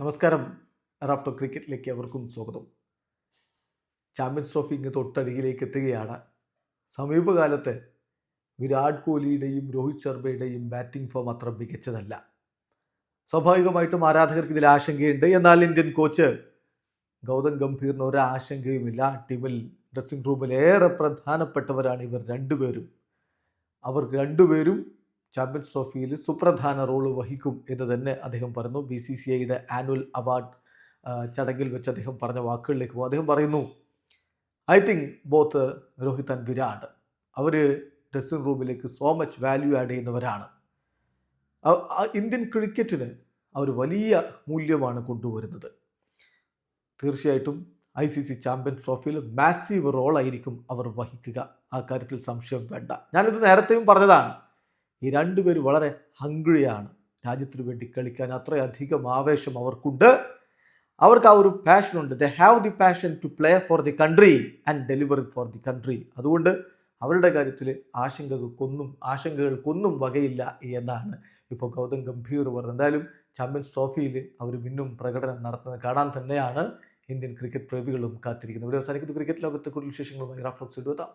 നമസ്കാരം. റാഫ്റ്റോ ക്രിക്കറ്റിലേക്ക് അവർക്കും സ്വാഗതം. ചാമ്പ്യൻസ് ട്രോഫി ഇങ്ങ് തൊട്ടരികിലേക്ക് എത്തുകയാണ്. സമീപകാലത്ത് വിരാട് കോഹ്ലിയുടെയും രോഹിത് ശർമ്മയുടെയും ബാറ്റിംഗ് ഫോം അത്ര മികച്ചതല്ല. സ്വാഭാവികമായിട്ടും ആരാധകർക്ക് ഇതിൽ ആശങ്കയുണ്ട്. എന്നാൽ ഇന്ത്യൻ കോച്ച് ഗൗതം ഗംഭീറിന് ഒരു ആശങ്കയുമില്ല ടീമിൽ ഡ്രസ്സിംഗ് റൂമിൽ ഏറെ പ്രധാനപ്പെട്ടവരാണ് ഇവർ രണ്ടുപേരും. അവർ രണ്ടുപേരും ചാമ്പ്യൻസ് ട്രോഫിയിൽ സുപ്രധാന റോൾ വഹിക്കും എന്ന് തന്നെ അദ്ദേഹം പറഞ്ഞു ബി സി സി ഐയുടെ ആനുവൽ അവാർഡ് ചടങ്ങിൽ വെച്ച് അദ്ദേഹം പറഞ്ഞ വാക്കുകളിലേക്ക് പോകും. അദ്ദേഹം പറയുന്നു I think both Rohit and Virat our dressing റൂമിലേക്ക് സോ മച്ച് വാല്യൂ ആഡ് ചെയ്യുന്നവരാണ്. ഇന്ത്യൻ ക്രിക്കറ്റിന് അവർ വലിയ മൂല്യമാണ് കൊണ്ടുവരുന്നത്. തീർച്ചയായിട്ടും ഐ സി സി ചാമ്പ്യൻസ് ട്രോഫിയിൽ മാസീവ് റോളായിരിക്കും അവർ വഹിക്കുക. ആ കാര്യത്തിൽ സംശയം വേണ്ട. ഞാനിത് നേരത്തെയും പറഞ്ഞതാണ്. ഈ രണ്ടുപേരും വളരെ ഹംഗ്രിയാണ് രാജ്യത്തിനു വേണ്ടി കളിക്കാൻ അത്രയധികം ആവേശം അവർക്കുണ്ട്. അവർക്ക് ആ ഒരു പാഷനുണ്ട് they have the passion to play for the country and delivery for the country അതുകൊണ്ട് അവരുടെ കാര്യത്തിൽ ആശങ്കകൾക്കൊന്നും ആശങ്കകൾക്കൊന്നും വകയില്ല എന്നാണ് ഇപ്പോൾ ഗൗതം ഗംഭീർ പറഞ്ഞത്. എന്തായാലും ചാമ്പ്യൻസ് ട്രോഫിയിൽ അവർ മിന്നും പ്രകടനം നടത്തുന്നത് കാണാൻ തന്നെയാണ് ഇന്ത്യൻ ക്രിക്കറ്റ് പ്രേമികളും കാത്തിരിക്കുന്നത്. ഇവിടെ അവസാനിക്കുന്നത് ക്രിക്കറ്റ് ലോകത്തെ കൂടുതൽ വിശേഷങ്ങളുമായി റാഫ്ലോക്സ് എത്താം